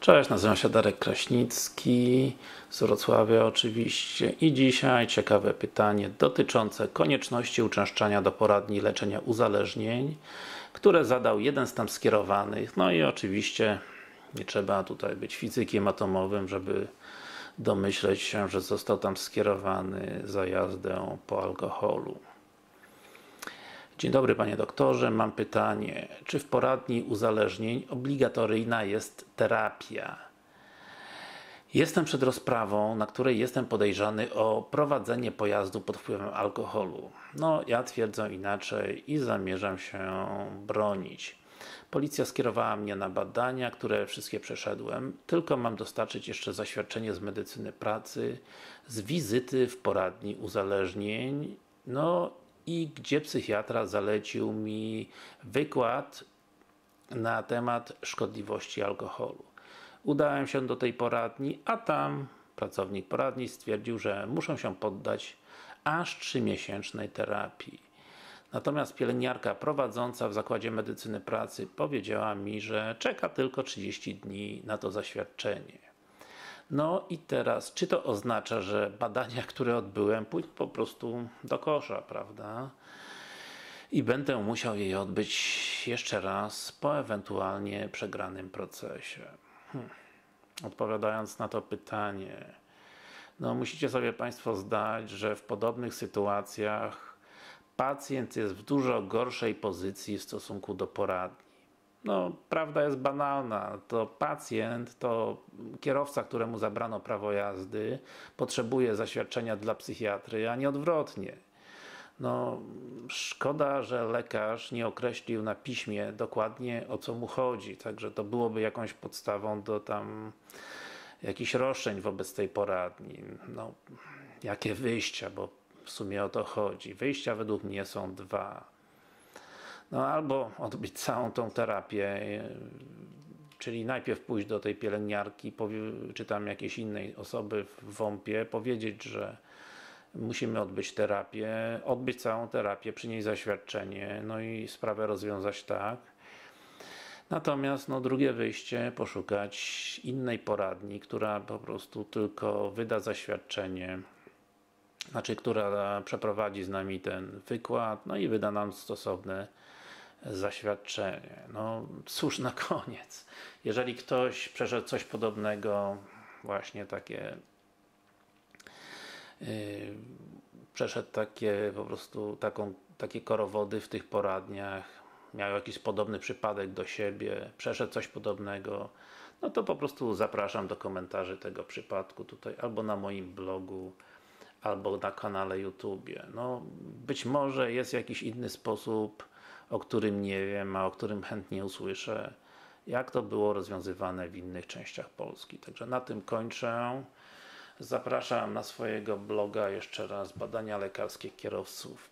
Cześć, nazywam się Darek Kraśnicki z Wrocławia oczywiście i dzisiaj ciekawe pytanie dotyczące konieczności uczęszczania do poradni leczenia uzależnień które zadał jeden z tam skierowanych, no i oczywiście nie trzeba tutaj być fizykiem atomowym, żeby domyśleć się, że został tam skierowany za jazdę po alkoholu. Dzień dobry Panie Doktorze, mam pytanie. Czy w poradni uzależnień obligatoryjna jest terapia? Jestem przed rozprawą, na której jestem podejrzany o prowadzenie pojazdu pod wpływem alkoholu. No, ja twierdzę inaczej i zamierzam się bronić. Policja skierowała mnie na badania, które wszystkie przeszedłem, tylko mam dostarczyć jeszcze zaświadczenie z medycyny pracy, z wizyty w poradni uzależnień, no i gdzie psychiatra zalecił mi wykład na temat szkodliwości alkoholu. Udałem się do tej poradni, a tam pracownik poradni stwierdził, że muszę się poddać aż 3-miesięcznej terapii. Natomiast pielęgniarka prowadząca w Zakładzie Medycyny Pracy powiedziała mi, że czeka tylko 30 dni na to zaświadczenie. No i teraz, czy to oznacza, że badania, które odbyłem, pójdą po prostu do kosza, prawda? I będę musiał jej odbyć jeszcze raz po ewentualnie przegranym procesie. Hmm. Odpowiadając na to pytanie, no musicie sobie Państwo zdać, że w podobnych sytuacjach pacjent jest w dużo gorszej pozycji w stosunku do poradni. No, prawda jest banalna, to pacjent, to kierowca, któremu zabrano prawo jazdy, potrzebuje zaświadczenia dla psychiatry, a nie odwrotnie. No, szkoda, że lekarz nie określił na piśmie dokładnie o co mu chodzi, także to byłoby jakąś podstawą do tam jakichś roszczeń wobec tej poradni. No, jakie wyjścia, bo w sumie o to chodzi. Wyjścia według mnie są dwa. No albo odbyć całą tą terapię, czyli najpierw pójść do tej pielęgniarki, czy tam jakiejś innej osoby w WOMP-ie, powiedzieć, że musimy odbyć terapię, odbyć całą terapię, przynieść zaświadczenie, no i sprawę rozwiązać tak. Natomiast no, drugie wyjście, poszukać innej poradni, która po prostu tylko wyda zaświadczenie, znaczy, która przeprowadzi z nami ten wykład, no i wyda nam stosowne zaświadczenie. No cóż, na koniec, jeżeli ktoś przeszedł coś podobnego, właśnie takie yy, przeszedł takie po prostu taką, takie korowody w tych poradniach, miał jakiś podobny przypadek do siebie, przeszedł coś podobnego, no to po prostu zapraszam do komentarzy tego przypadku tutaj, albo na moim blogu, albo na kanale YouTube. No, być może jest jakiś inny sposób, o którym nie wiem, a o którym chętnie usłyszę, jak to było rozwiązywane w innych częściach Polski. Także na tym kończę. Zapraszam na swojego bloga jeszcze raz badania lekarskie kierowców.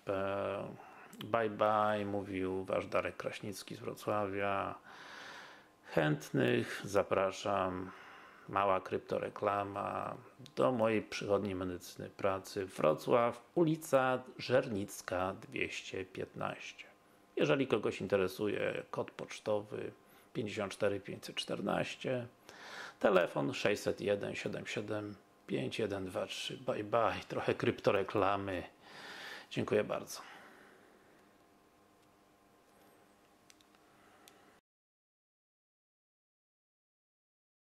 Bye bye, mówił Wasz Darek Kraśnicki z Wrocławia. Chętnych zapraszam mała kryptoreklama do mojej przychodni medycyny pracy Wrocław, ulica Żernicka 215. Jeżeli kogoś interesuje kod pocztowy 54514 telefon 601 77 5123 bye bye, trochę kryptoreklamy. Dziękuję bardzo